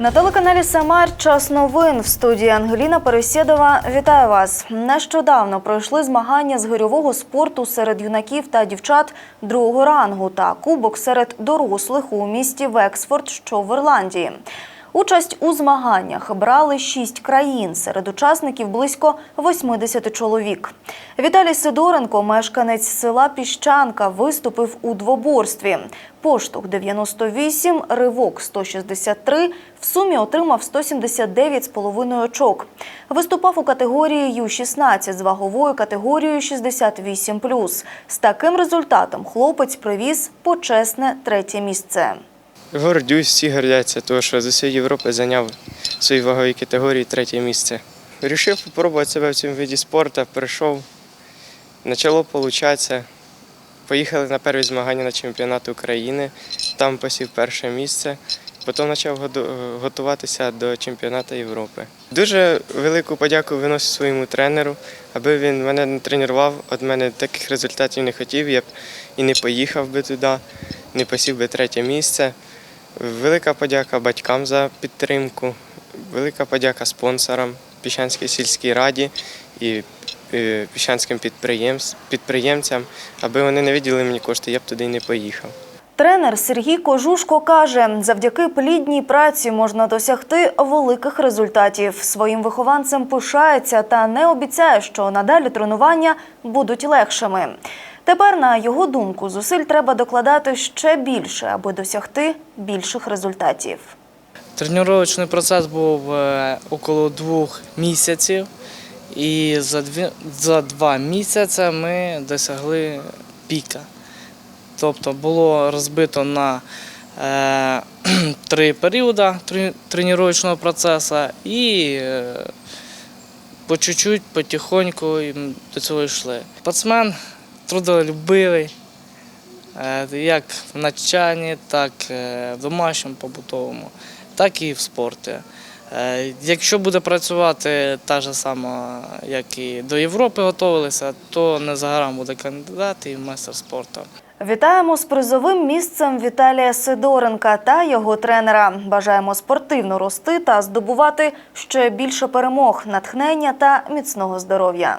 На телеканалі Самар час новин в студії Ангеліна Пересєдова. Вітаю вас. Нещодавно пройшли змагання з гирьового спорту серед юнаків та дівчат другого рангу та кубок серед дорослих у місті Вексфорд, що в Ірландії. Участь у змаганнях брали шість країн. Серед учасників близько 80 чоловік. Віталій Сидоренко, мешканець села Піщанка, виступив у двоборстві. Поштовх 98, ривок 163, в сумі отримав 179,5 очок. Виступав у категорії Ю-16 з ваговою категорією 68+. З таким результатом хлопець привіз почесне третє місце. Гордюсь, всі гордяться, тому що з усієї Європи зайняв в своїй ваговій категорії третє місце. Рішив спробувати себе в цьому виді спорту, прийшов, почало получатися. Поїхали на перші змагання на чемпіонат України, там посів перше місце. Потім почав готуватися до чемпіонату Європи. Дуже велику подяку виносив своєму тренеру, аби він мене не тренував. Від мене таких результатів не хотів, я б і не поїхав би туди, не посів би третє місце. Велика подяка батькам за підтримку, велика подяка спонсорам Піщанській сільській раді і е, піщанським підприємцям, аби вони не виділи мені кошти, я б туди не поїхав. Тренер Сергій Кожушко каже, завдяки плідній праці можна досягти великих результатів. Своїм вихованцем пишається та не обіцяє, що надалі тренування будуть легшими. Тепер, на його думку, зусиль треба докладати ще більше, аби досягти більших результатів. Тренувальний процес був е, около двох місяців, і за, дві, за два місяці ми досягли піка. Тобто було розбито на е, три періоди трен- тренувального процесу і е, по чуть-чуть, потихоньку до цього йшли. Спортсмен трудолюбивий, е, як в навчанні, так е, в домашньому побутовому, так і в спорті. Е, Якщо буде працювати та ж сама, як і до Європи готувалися, то не за горам буде кандидат і майстер спорту. Вітаємо з призовим місцем Віталія Сидоренка та його тренера. Бажаємо спортивно рости та здобувати ще більше перемог, натхнення та міцного здоров'я.